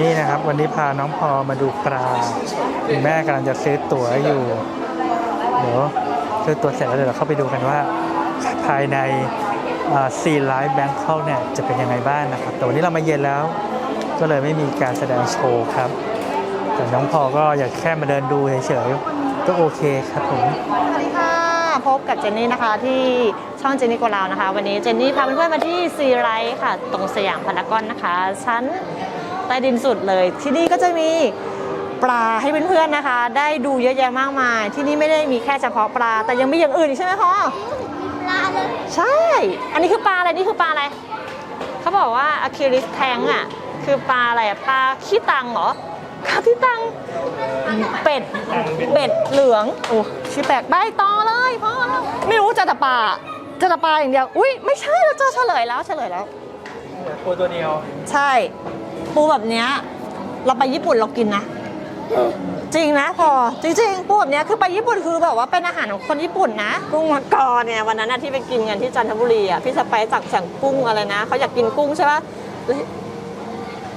นี่นะครับ วันนี้พาน้องพอมาดูปลาคุณแม่กำลังจะซื้อตั๋วอยู่ เดี๋ยวซื้อตั๋วเสร็จแล้วเดี๋ยวเราเข้าไปดูกันว่า ภายในซีไลฟ์แบงคอกเนี่ยจะเป็นยังไงบ้างนะครับ แต่วันนี้เรามาเย็นแล้ว ก็เลยไม่มีการแสดงโชว์ครับ แต่น้องพอก็อยากแค่มาเดินดูเฉยๆก็โอเคครับผมสวัสดีค่ะพบกับเจนนี่นะคะที่ช่องเจนนี่โกลาวนะคะ วันนี้เจนนี่พาเพื่อนๆมาที่ซีไรท์ค่ะ ตรงสยามพารากอนนะคะชั้น ใต้ดินสุดเลย ที่นี่ก็จะมีปลาให้เพื่อนๆนะคะ ได้ดูเยอะแยะมากมาย ที่นี่ไม่ได้มีแค่เฉพาะปลา แต่ยังมีอย่างอื่นอีกใช่ไหมพ่อปลาเลยใช่ อันนี้คือปลาอะไรนี่คือปลาอะไรเขาบอกว่าอะคิริสแทงอะคือปลาอะไรอะปลาขี้ตังเหรอปลาขี้ตังเป็ดเป็ดเหลืองโอ้ชื่อแปลกได้ต่อเลยพ่อแล้วไม่รู้เจะแต่ปลาเจะแต่ปลาอย่างเดียวอุ้ยไม่ใช่เราเจอเฉลยแล้วเฉลยแล้วตัวตัวเดียว ใช่ ปูแบบเนี้ยเราไปญี่ปุ่นเรากินนะ จริงนะพอจริงๆปูแบบเนี้ยคือไปญี่ปุ่นคือแบบว่าเป็นอาหารของคนญี่ปุ่นนะกุ้งมังกรเนี่ยวันนั้นนะที่ไปกินกันที่จันทบุรีอะพี่สไปซ์สั่งสั่งกุ้งอะไรนะเขาอยากกินกุ้งใช่ปะเฮ้ย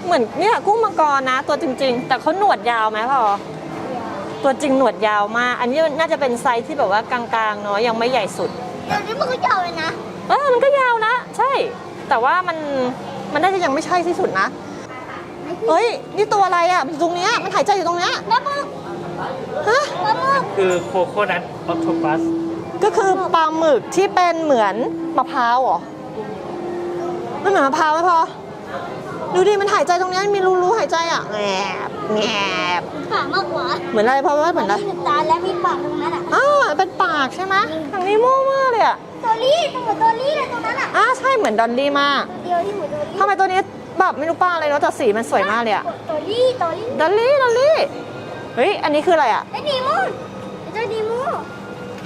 เหมือนเนี่ยกุ้งมังกรนะ ตัวจริง ๆ แต่เขาหนวดยาวไหมพอตัวจริงหนวดยาวมาก อันนี้น่าจะเป็นไซส์ที่แบบว่ากลางๆเนาะยังไม่ใหญ่สุดเดี๋ยวนี้มันก็ยาวเลยนะเออมันก็ยาวนะ ใช่ แต่ว่ามันมันน่าจะยังไม่ใช่ที่สุดนะ เฮ้ย นี่ตัวอะไรอะ มันอยู่ตรงเนี้ย มันหายใจอยู่ตรงเนี้ยปลาหมึกฮะ ปลาหมึกคือโคโคนัทออโตปัสก็คือปลาหมึกที่เป็นเหมือนมะพร้าวเหรอมันเหมือนมะพร้าวไหมพอ ดูดิ มันหายใจตรงเนี้ยมีรูรูหายใจอะแงบแงบปากมากกว่าเหมือนอะไรเพราะว่าเหมือนอะไรมีตาและมีปากตรงนั้นอะอ้าวเป็นปากใช่ไหมทางนี้โม่มากเลยอะ ตัวลี่ตรงเหมือนตัวลี่เลยตรงนั้นอะอ้าใช่เหมือนดอลลี่มากตัวเดียวที่เหมือนตัวลี่ทำไมตัวนี้ แบบไม่รู้ป้าอะไรเนาะแต่สีมันสวยมากเลยอะตัวลี่ตัวลี่ดอลลี่ดอลลี่เฮ้ยอันนี้คืออะไรอะไอ้ดีมูนไอ้เจ้าดีมูน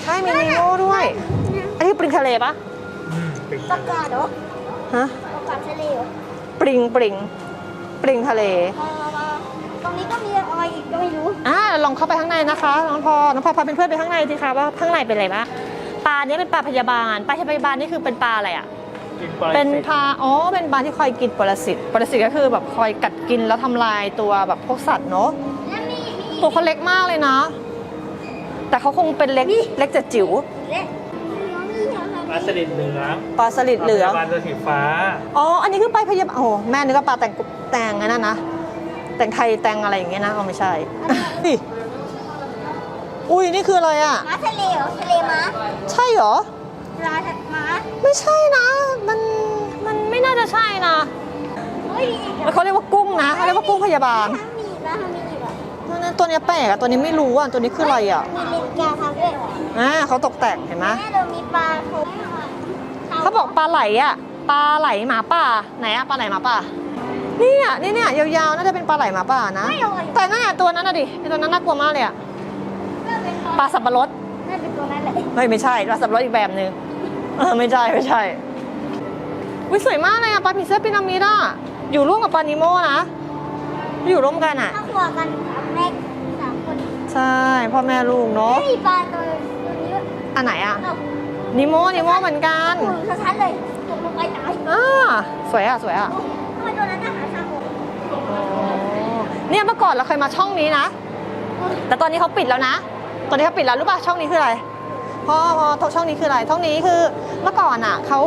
ใช่มีนีโม่ด้วยอันนี้ปริงทะเลปะปากกาเหรอฮะปากกาทะเลเหรอปริงปริงปริงทะเลมามามาตรงนี้ก็มีอะไรอีกก็ไม่รู้อ่าลองเข้าไปข้างในนะคะน้องพอน้องพอพาเพื่อนๆไปข้างในสิคะว่าข้างในเป็นอะไรบ้างปลาเนี้ยเป็นปลาพยาบาลปลาพยาบาลนี่คือเป็นปลาอะไรอะ เป็นปลาอ๋อเป็นปลาที่คอยกินปรสิตปรสิตก็คือแบบคอยกัดกินแล้วทำลายตัวแบบพวกสัตว์เนาะและมีมีอีกตัวเขาเล็กมากเลยนะ แต่เขาคงเป็นเล็กเล็กจะจิ๋วและมีเหรอปลาสลิดเหลืองปลาสลิดเหลือง ปลาตัวสีฟ้าอ๋อ อันนี้คือปลาพยาบาลโอ้โหแม่นึกว่าปลาแตงกุแตงอันนั้นนะ แตงไทยแตงอะไรอย่างเงี้ยนะเอาไม่ใช่ นี่อุ้ยนี่คืออะไรอะ ม้าทะเลเหรอทะเลม้าใช่เหรอ ปลาทะม้า ไม่ใช่นะ มัน มันไม่น่าจะใช่นะเฮ้ยมีอีกอะเขาเรียกว่ากุ้งนะเขาเรียกว่ากุ้งพยาบาลมีอีกนะมีอีกอะตัวนี้ตัวนี้แปลกอะตัวนี้ไม่รู้อะตัวนี้คืออะไรอะมีลิงกาทำด้วยอ่าเขาตกแต่งเห็นไหมแม่เรามีปลาโคเขาบอกปลาไหลอะปลาไหลหมาป่าไหนอะปลาไหลหมาป่านี่อะนี่เนี่ยยาวๆน่าจะเป็นปลาไหลหมาป่านะ ไม่ลอยแต่นั่นอะตัวนั้นอะดิไอตัวนั้นน่ากลัวมากเลยอะน่าเป็นปลาสับปะรดน่าเป็นตัวนั้นแหละเฮ้ยไม่ใช่ปลาสับปะรดอีกแบบนึง เออไม่ใช่ไม่ใช่วิสวยมากเลยอะปลาผีเสื้อพีระมิดอะอยู่ร่วมกับปลานิโมนะอยู่ร่วมกันอะถ้าครัวกันสามแม่สามคนใช่พ่อแม่ลูกเนาะไม่มีปลาตัวตัวนี้อันไหนอะเรานิโมนิโมเหมือนกันหมุนชัดๆเลยตกลงไปตายอ่าสวยอะสวยอะทำไมตัวนั้นน่ะหาทางออกเนี่ยเมื่อก่อนเราเคยมาช่องนี้นะ แต่ตอนนี้เขาปิดแล้วนะ ตอนนี้เขาปิดแล้วรู้ป่ะช่องนี้คืออะไร พ่อพ่อช่องนี้คืออะไรช่องนี้คือเมื่อก่อนอะเขา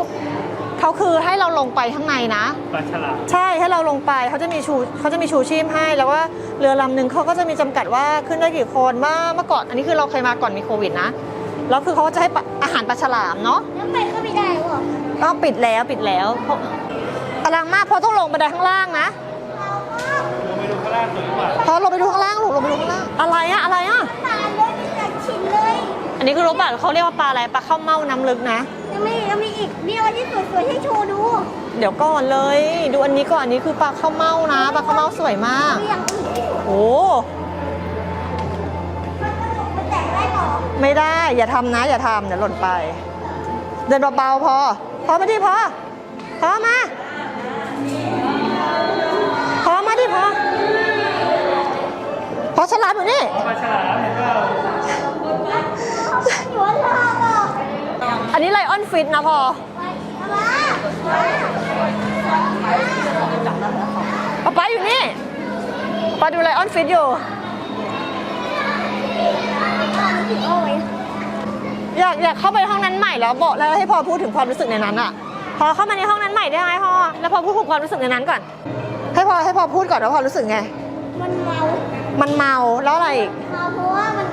เขาคือให้เราลงไปข้างในนะ ปลาฉลามใช่ให้เราลงไปเขาจะมีชูเขาจะมีชูชีพให้ แล้วว่าเรือลำหนึ่งเขาก็จะมีจำกัดว่าขึ้นได้กี่คนว่าเมื่อก่อนอันนี้คือเราเคยมาก่อนมีโควิดนะแล้วคือเขาก็จะให้ปลาอาหารปลาฉลามเนาะแล้วไปก็ไม่ได้หรอก็ปิดแล้วปิดแล้วเพราะอลังมากเพราะต้องลงบันไดข้างล่างนะลงไปดูข้างล่างสวยกว่าพอลงไปดูข้างล่างลูกลงไปดูข้างล่างอะไรอะอะไรอะปลาเลยมีแต่ชิ้นเลย อั นนี้คือรู้ป่ะเขาเรียกว่าปลาอะไรปลาข้าวเม่าน้ำลึกนะ ยังไม่ยังมีอีกมีอะไรที่สวยๆให้โชว์ดูเดี๋ยวก่อนเลย ดูอันนี้ก่อนอันนี้คือปลาข้าวเม่านะปลาข้าวเม่าสวยมากมีอย่างอื่นโอ้มันแตกได้หรอไม่ได้ อย่าทำนะ อย่าทำเดี๋ยวหล่นไป เดินเบาๆพอ พอมาดิพอพอมาพอมาดิพอพอฉลามอยู่นี่ ปลาฉลามเห็นเปล่า อยู่ว่าลาบอะอันนี้ไลออนฟิตนะพอมาป๊าป๊าอยู่นี่มปาดูไลออนฟิตอยู่โอ้ยอยากอยากเข้าไปห้องนั้นใหม่แล้วบอกแล้วให้พอพูดถึงความรู้สึกในนั้นอะพอเข้ามาในห้องนั้นใหม่ได้ไหมพอแล้วพอพูดถึงความรู้สึกในนั้นก่อน ให้พอให้พอพูดก่อนว่าพอรู้สึกไง มันเมา มันเมาแล้วอะไรอีกเมาเพราะว่ามัน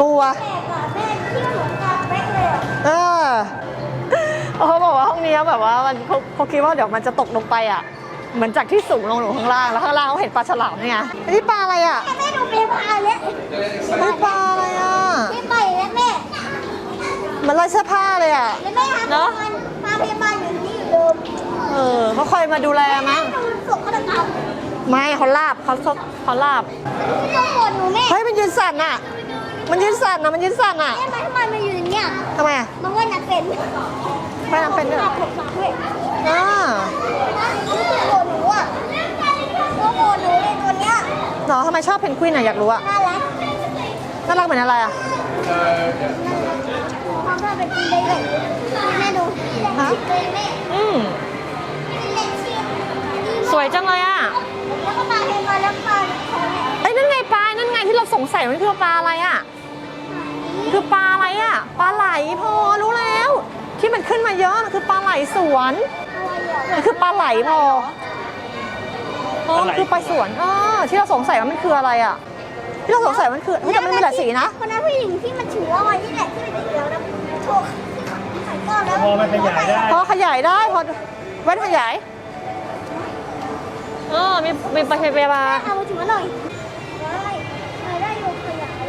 กลัว เหมือนกับแป๊กเลยอะเออเขาบอกว่าห้องนี้แบบว่ามันเขาเขาคิดว่าเดี๋ยวมันจะตกลงไปอะ เหมือนจากที่สูงลงหนูข้างล่างแล้วข้างล่างเขาเห็นปลาฉลามนี่ไงนี่ปลาอะไรอะแม่ดูเป็นพายแล้วนี่ปลาอะไรอะพี่ไปแล้วแม่เหมันลายเสื้อผ้าเลยอะแล้วแม่ทำเนอะมันมาพยาบาลอยู่นี่อยู่เดิมเออเขาคอยมาดูแลมั้งแม่ดูส่งฆาตกรรมไม่เขาลาบเขาเขาลาบที่ต้องโกรธหนูแม่เฮ้ยมันยืนสั่นอะ มันยืนสั่นนะมันยืนสั่นอะแม่ทำไมมันอยู่อย่างเนี้ยทำไมอะมันว่านักเป็นว่ายน้ำเป็นด้วยเหรอถูกต้องด้วยอ่านี่คือโกรธหนูอะตัวโกรธหนูเลยตัวเนี้ยเหรอทำไมชอบเพนกวินอะอยากรู้อะน่ารักน่ารักเหมือนอะไรอะความน่าเป็นจริงเลยแม่ดูฮะเลยแม่อืมเล่นชิปสวยจังเลยอะแล้วก็มาเห็นมาแล้วมาของแม่ไอ้ยนั่นไงปลานั่นไงที่เราสงสัยมันคือปลาอะไรอะ คือปลาอะไรอะปลาไหลพอรู้แล้ว ที่มันขึ้นมาเยอะมันคือปลาไหลสวนอะไรอะมันคือปลาไหลพอพอมันคือปลาสวนอ่าที่เราสงสัยว่ามันคืออะไรอะ ที่เราสงสัยมันคือเฮ้ยแต่มันมีหลายสีนะคนนั้นผู้หญิงที่มันถือว่าวันนี่แหละที่เป็นสีเหลืองนะถูกใส่ก้อนแล้วพอมันขยายได้พอขยายได้พอแว่นขยายเออมีมีปลาเทเบปลาเอามาถือมาหน่อยได้ได้ได้อยู่ขยาย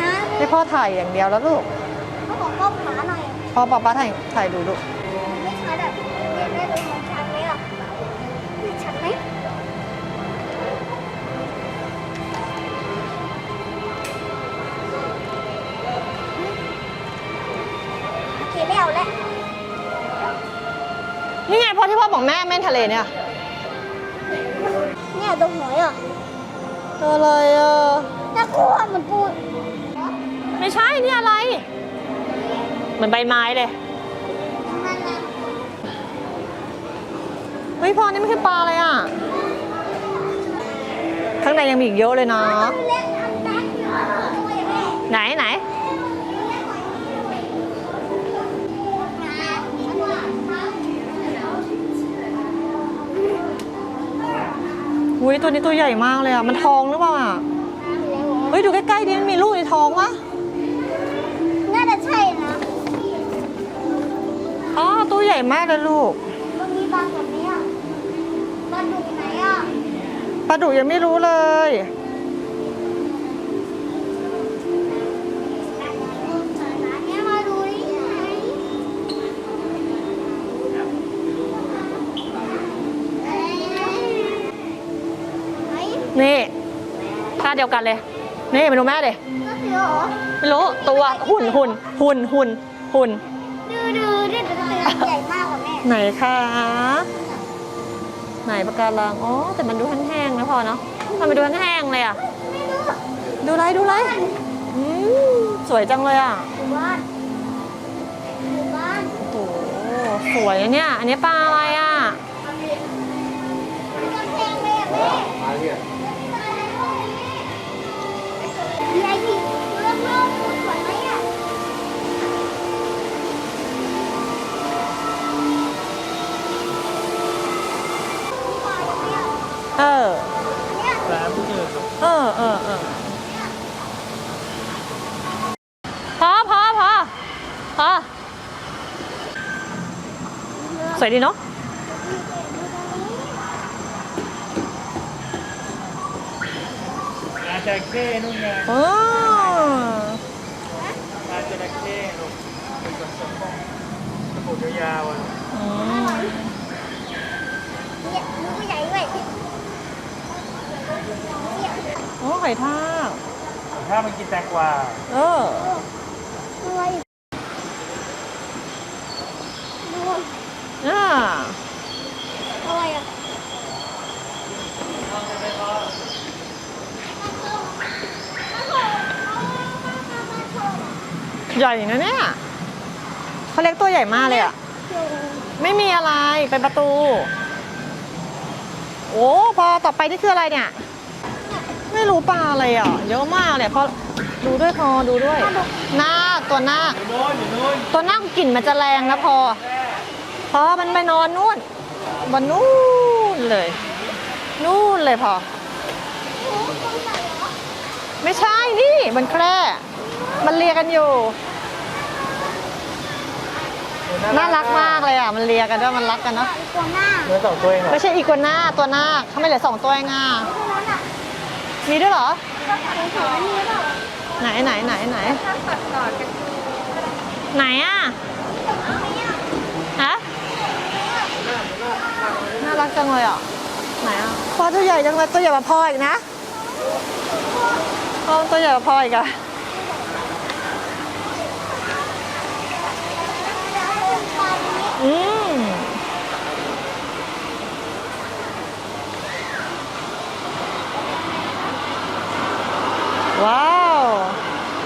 นะ ให้พ่อถ่ายอย่างเดียวแล้วลูกเขาบอกก้มขาหน่อยพอป้าป้าถ่ายถ่ายดูลูกไม่ชัดอะแม่ดูมันชัดไหมอะชัดไหมโอเคไม่เอาแล้วนี่ไงพอที่พ่อบอกแม่แม่นทะเลเนี่ยเนี่ยตรงหัวอะอะไรอะน่ากลัวเหมือนปู ไม่ใช่นี่อะไร เหมือนใบไม้เลยเฮ้ยพอนี่ไมันคือปลาอะไรอะ ข้างในยังมีอีกเยอะเลยเล็กทำแบ็คอยู่ตัวอย่างแม่ไหนไหนอุ้ยตัวนี้ตัวใหญ่มากเลยอะ มันทองหรือเปล่าอะ เฮ้ย ดูใกล้ๆดิมันมีลูกในท้องวะ ใหญ่มากเลยลูกมันมีบางแบบนี้อะบางดูไหนอะปลาดุกยังไม่รู้เลย เนี่ยมาดูดิไหนนี่ท่าเดียวกันเลย นี่มาดูแม่เดก็คือเหรอ ไม่รู้ตัวหุ่นหุ่นหุ่นหุ่นหุ่น ดูดูดิเป็นตัวใหญ่มากกว่าแม่ไหนคะไหนปะการังอ๋อแต่มันดูแห้งๆนะพอเนาะทำไมดูแห้งๆเลยอะ ไม่รู้ดูไรดูไรอืมสวยจังเลยอะหมู่บ้านหมู่บ้านโอ้โหสวยนะเนี่ย อันนี้ปลาอะไรอะกำแพงเลยอะแม่ย วยดีเนาะอาจระเข้นู่นไงเอออาจระเข้ลูกเป็นกระสมองกระปุกยาวๆอะอืมเนี่ยมือใหญ่ด้วยโอ้หอยทากถ้ามันกินแตงกวาเออ ด้วยดู อ่าอะไรอะใหญ่นะเนี่ยเขาเล็กตัวใหญ่มากเลยอะ ไม่มีอะไร เป็นประตูนโอ้พอต่อไปนี่คืออะไรเนี่ย ไม่รู้ปลาอะไรอะ เยอะมากเลยพอดูด้วยพอดูด้วยนาคตัวนาคตัวนาคกลิ่นมันจะแรงนะพอ พอมันไปนอนนู่นบนนู่นเลย นู่นเลยพอ ไม่ใช่นี่มันแคร่มันเลียกันอยู่ น่ารักมากเลยอะ มันเลียกันด้วยมันรักกันเนาะอีกตัวหน้าเนื้อสองตัวเองเหรอไม่ใช่อีกัวน่าตัวนาคเขาไม่เหลือสองตัวเองอะตัวนั้นอะมีด้วยเหรอก็ขายในแถวนี้หรือเปล่าไหนไหนไหนไหนไหนอะฮะน่ารัก จังเลยอะ ไหนอะพ่อตัวใหญ่จังเลยตัวใหญ่กว่าพ่ออีกนะพ่อตัวใหญ่กว่าพ่ออีกอะอืมว้าว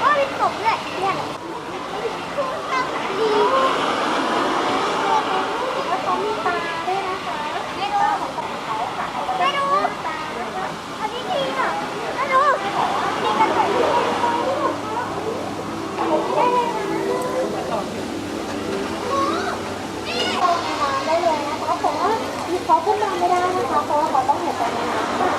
โอ้ยมีกบด้วยเนี่ยคุณตั้งดีแล้วเขามีตาด้วยนะคะไม่ดูของเขาค่ะไม่ดูตาอันนี้ดีค่ะไม่ดูดีกันเลยได้เลยนะได้เลยนะคะผมว่าเขาขึ้นมาไม่ได้นะคะเพราะว่าเขาต้องหายใจในน้ำค่ะ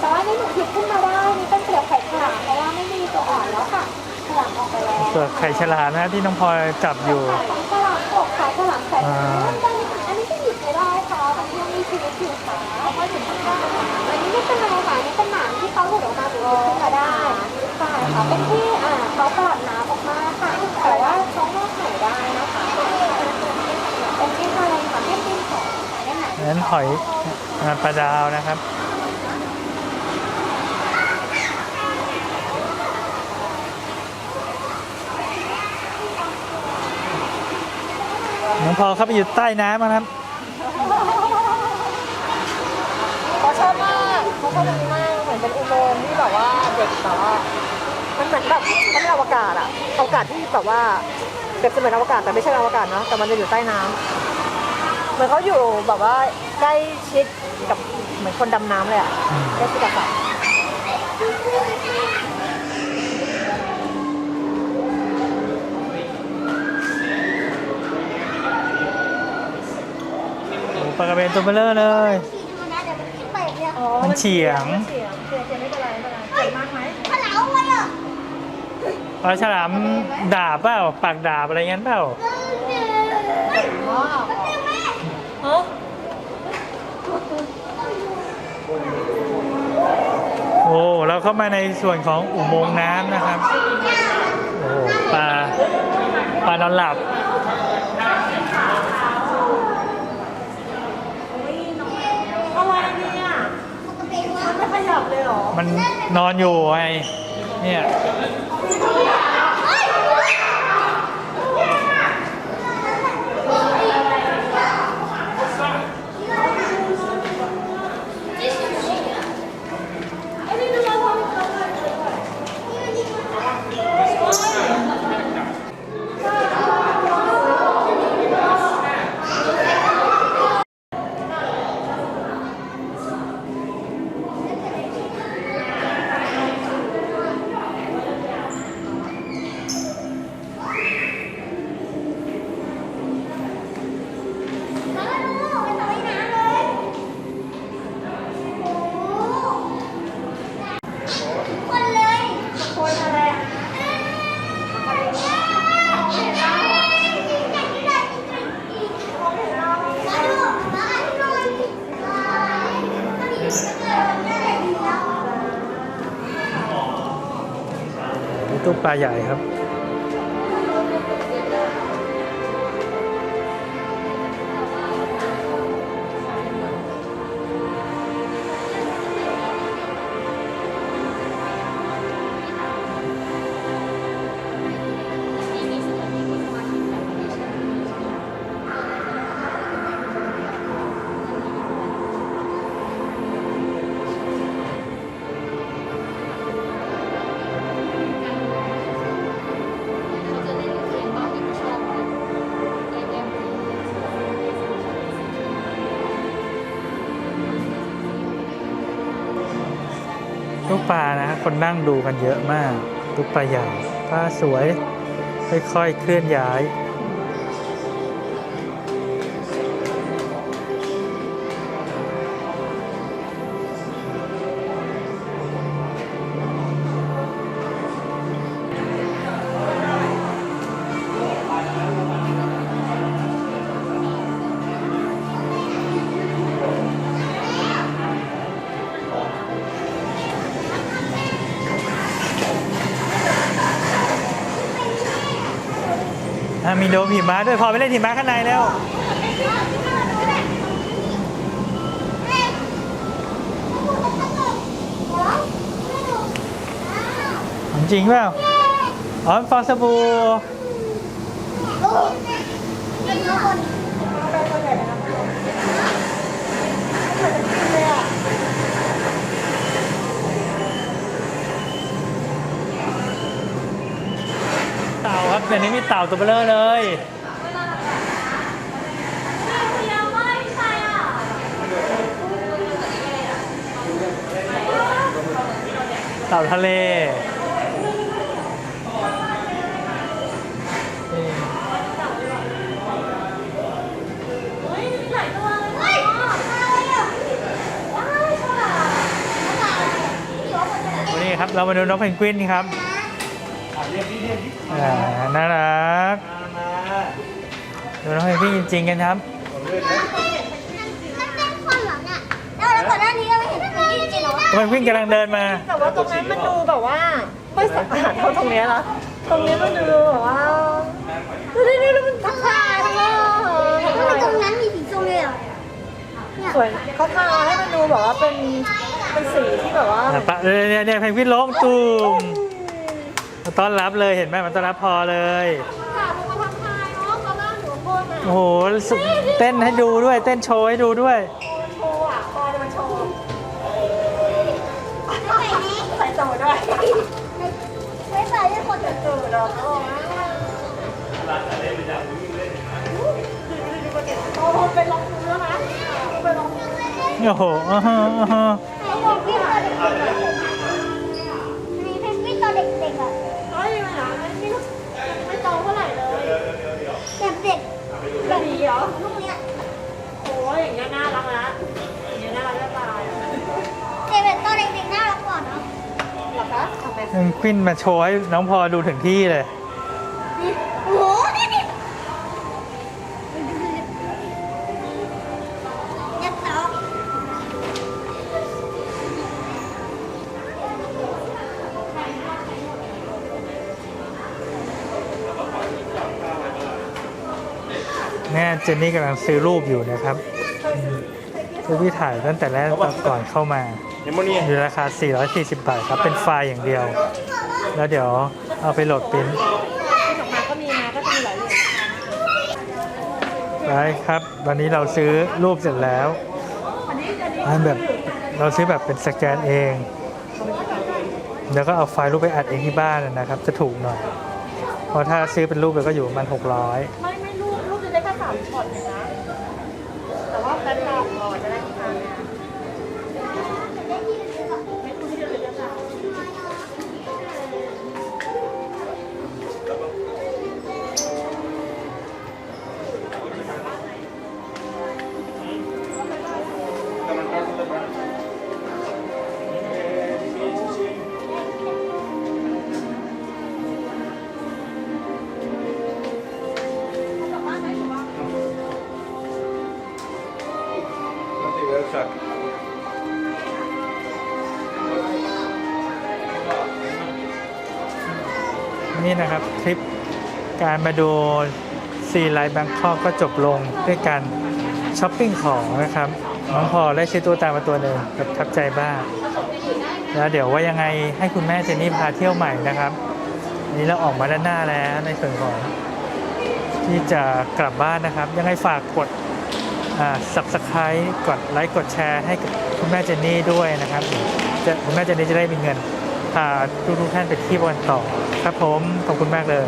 แต่ว่านี่หนูพลิกขึ้นมาได้ นี่เป็นเปลือกไข่ฉลามเพราะว่าไม่มีตัวอ่อนแล้วค่ะฉลามออกไปแล้ว เป ลือกไข่ฉลานะที่น้องพลอยจับอยู่ของฉลามกบค่ะฉลามใส่ได้ค่ะอันนี้ก็หยิบไม่ได้ค่ะมันยังมีชีวิตอยู่ค่ะเพราะถึงข้างอันนี้ไม่เป็นไรค่ะอันนี่เป็นหนามที่เขาหลุดออกมาหรือขึ้นมาได้ใช่ค่ะเป็นที่อ่าเขากลัดน้ำออกมาค่ะแต่ว่าเขางอกไข่ได้นะคะเป็นที่อะไรค่ะไม่เป็นของได้ไหมนั้นหอยงานปลาดาวนะครับ น้องพอเข้าไปอยู่ใต้น้ำนะครับเขาชอบมากเขาชอบตรงนี้มากเหมือนเป็นอุโมงค์ที่แบบว่าเด็กแบบว่ามันเหมือนแบบเขาเป็นอวกาศอะอวกาศที่แบบว่าเปรียบเสมือนอวกาศแต่ไม่ใช่อวกาศเนาะแต่มันจะอยู่ใต้น้ำเหมือนเขาอยู่แบบว่าใกล้ชิดกับเหมือนคนดำน้ำเลยอะใกล้ชิดกับสัต ว์โอ้ปลากระเบนตัวเบลเลอร์เลยมันเปิดเนี่ยมันเฉียง เฉียงเฉียงเฉียงไม่เป็นไรไม่เป็นไรเจ็บมากไหมฉลาไว้อะปลาฉลามดาบเปล่าปากดาบอะไรเงี้ยเปล่าเฮ้ยว้าวแม่แม่ฮะโอ้เราเข้ามาในส่วนของอุโมงค์น้ำนะครับโอ้ปลาปลานอนหลับ อะไรเนี่ยมันไม่ขยับเลยเหรอ มันนอนอยู่ไงเนี่ย ปลาใหญ่ครับ ปลานะคนนั่งดูกันเยอะมาก ทุกปลาใหญ่ปลาสวยค่อยๆเคลื่อนย้าย มีหิมะด้วยพอไปเล่นหิมะข้างในแล้วจริงเปล่าอ๋อฟองสบู่ เต่าครับเดี๋ยวนี้มีเต่าตัวเบลอเลย เต่าทะเลวันนี้ครับ เรามาดูนกเพนกวินครับ อ่าน่ารักดูนกเพนกวินจริงๆกันครับแล้วก่อนหน้านี้เราไม่เห็นมันจริงๆหรอนกเพนกวินกำลังเดินมา แต่ว่าตรงนั้นมันดูแบบว่า ไม่สะอาดเท่าตรงเนี้ยนะตรงนี้มันดูแบบว่าดูดิดูดิมันทักทายทั้งว่าทำไมตรงนั้นมีสีส้มเลยอะสวยเขาทาให้มันดูแบบว่าเป็นเป็นสีที่แบบว่าอะปะเนี่ยเนี่ยเนี่ยเพนกวินล้มตูม มาต้อนรับเลยเห็นไหมมันต้อนรับพอเลยค่ะลงมาทักทายเนาะตอนแรกอยู่ข้างบนอะโอ้โหสุดเต้นให้ดูด้วย เต้นโชว์ให้ดูด้วย โชว์อะคอจะมาโชว์ไม่ใส่นี้ใส่โตด้วยไม่ใส่ให้คนจะตื่นแล้วโอ้โอ้เป็นรองพื้นนะเป็นรองพื้นโอ้โหอ่าฮะอ่าฮะ เพนกวินมาโชว์ให้น้องพอดูถึงที่เลยนี่โอ้โหยัดเท้าแม่เจนนี่กำลังซื้อรูปอยู่นะครับ รูปที่ถ่ายตั้งแต่แรกตอนก่อนเข้ามาอยู่ราคา 440 บาทครับ เป็นไฟล์อย่างเดียว แล้วเดี๋ยวเอาไปโหลดปริ้นท์ออกมาก็มีมาก็จะมีหลายเหรียญไปครับ วันนี้เราซื้อรูปเสร็จแล้วอันแบบเราซื้อแบบเป็นสแกนเอง แล้วก็เอาไฟล์รูปไปอัดเองที่บ้านนะครับ จะถูกหน่อย เพราะถ้าซื้อเป็นรูปเราก็อยู่ประมาณ600ไม่ไม่รูปรูปจะได้แค่สามช็อตเองนะ นะครับ คลิปการมาดูซีไลท์แบงคอกก็จบลงด้วยการช้อปปิ้งของนะครับน้องพอได้ซื้อตัวตามมาตัวหนึ่งประทับใจบ้างแล้วเดี๋ยวว่ายังไงให้คุณแม่เจนนี่พาเที่ยวใหม่นะครับนี้เราออกมาด้านหน้าแล้วในส่วนของที่จะกลับบ้านนะครับ ยังไงฝากกดอ่า subscribe กดไลค์กดแชร์ให้กับคุณแม่เจนนี่ด้วยนะครับจะคุณแม่เจนนี่จะได้มีเงิน พาทุกท่านไปที่วันต่อ ครับผม ขอบคุณมากเลย